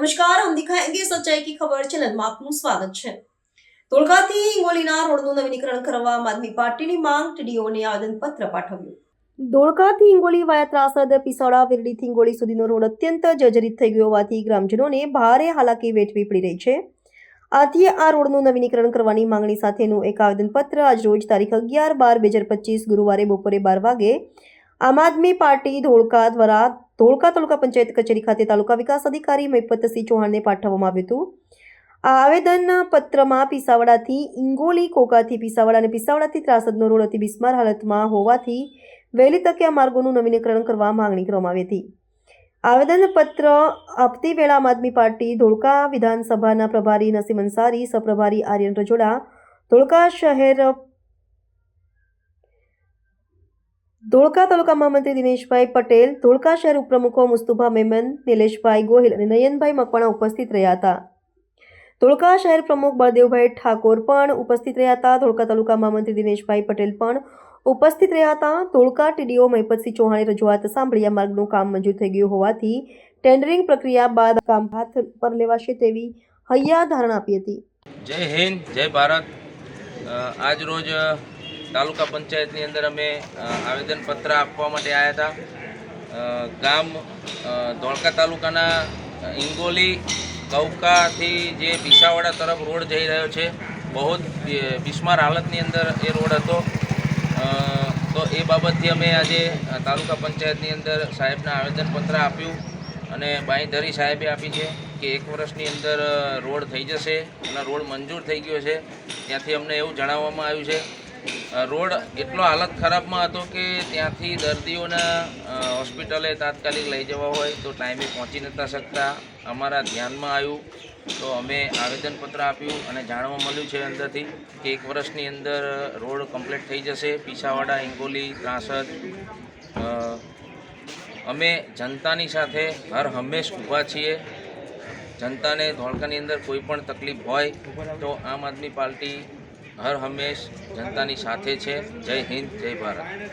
નમસ્કાર હમ દિખાએંગે સચ્ચાઈ કી ખબર ચેનલમાં આપનું સ્વાગત છે. ધોળકાથી હિંગોલીના રોડનું નવીનીકરણ કરવા આમ આદમી પાર્ટીની માંગ, ટીડીઓને આવેદનપત્ર પાઠવ્યું. ધોળકાથી હિંગોલી વાયા ત્રાસદ પિસાળા વિરડીથી હિંગોલી સુધીનો રોડ અત્યંત જર્જરિત થઈ ગયો હોવાથી ગ્રામજનોને ભારે હાલાકી વેઠવી પડી રહી છે. આથી આ રોડનું નવીનીકરણ કરવાની માંગણી સાથેનું એક આવેદનપત્ર આજ રોજ તારીખ અગિયાર બાર બે હજાર પચીસ ગુરુવારે બપોરે બાર વાગે આમ આદમી પાર્ટી ધોળકા દ્વારા ધોળકા તાલુકા પંચાયત કચેરી ખાતે તાલુકા વિકાસ અધિકારી મહિપતસિંહ ચૌહાણને પાઠવવામાં આવ્યું હતું. આ આવેદન પત્રમાં પીસાવડાથી ઇંગોલી કોકાથી પીસાવાડા અને પીસાવડાથી ત્રાસદનો રોડ અતિ બિસ્માર હાલતમાં હોવાથી વહેલી તકે આ માર્ગોનું નવીનીકરણ કરવા માંગણી કરવામાં આવી હતી. આવેદનપત્ર આપતી વેળા આમ આદમી પાર્ટી ધોળકા વિધાનસભાના પ્રભારી નસીમ અંસારી સહપ્રભારી આર્યન રજોડા, ધોળકા શહેર ધોળકા તાલુકામાં મંત્રી દિનેશભાઈ પટેલ ધોળકા શહેર ઉપપ્રમુખો મુસ્તુભા મેમન નિલેશભાઈ ગોહિલ અને નયનભાઈ મકવાણા ઉપસ્થિત રહ્યા હતા. ધોળકા શહેર પ્રમુખ બળદેવભાઈ ઠાકોર પણ ઉપસ્થિત રહ્યા હતા. ધોળકા તાલુકામાં મંત્રી દિનેશભાઈ પટેલ પણ ઉપસ્થિત રહ્યા હતા. ધોળકા ટીડીઓ મહિપતસિંહ ચૌહાણે રજૂઆત સાંભળી આ માર્ગનું કામ મંજૂર થઈ ગયું હોવાથી ટેન્ડરિંગ પ્રક્રિયા બાદ કામ હાથ પર લેવાશે તેવી હૈયા ધારણા આપી હતી. જય હિન્દ જય ભારત. અ, આજ રોજ અ, તાલુકા પંચાયતની અંદર અમે આવેદનપત્ર આપવા માટે આવ્યા હતા. ગામ ધોળકા તાલુકાના ઇંગોલી, કૌકાથી જે પીસાવાડા તરફ રોડ જઈ રહ્યો છે, બહુ જ બિસ્માર હાલતની અંદર એ રોડ હતો. તો એ બાબતથી અમે આજે તાલુકા પંચાયતની અંદર સાહેબના આવેદનપત્ર આપ્યું અને બાંયધરી સાહેબે આપી છે કે એક વર્ષની અંદર રોડ થઈ જશે અને રોડ મંજૂર થઈ ગયો છે. ત્યાંથી અમને એવું જણાવવામાં આવ્યું છે રોડ એટલો હાલત ખરાબમાં હતો કે ત્યાંથી દર્દીઓને હોસ્પિટલે તાત્કાલિક લઈ જવા હોય તો ટાઈમે પહોંચી નહોતા શકતા. અમારા ધ્યાનમાં આવ્યું તો અમે આવેદનપત્ર આપ્યું અને જાણવા મળ્યું છે અંદરથી કે એક વર્ષની અંદર રોડ કમ્પ્લીટ થઈ જશે. પીસાવાડા, હિંગોલી, ત્રાસદ અમે જનતાની સાથે હર હંમેશ ઊભા છીએ. જનતાને ધોળકાની અંદર કોઈ પણ તકલીફ હોય તો આમ આદમી પાર્ટી હર હંમેશ જનતાની સાથે છે. જય હિન્દ જય ભારત.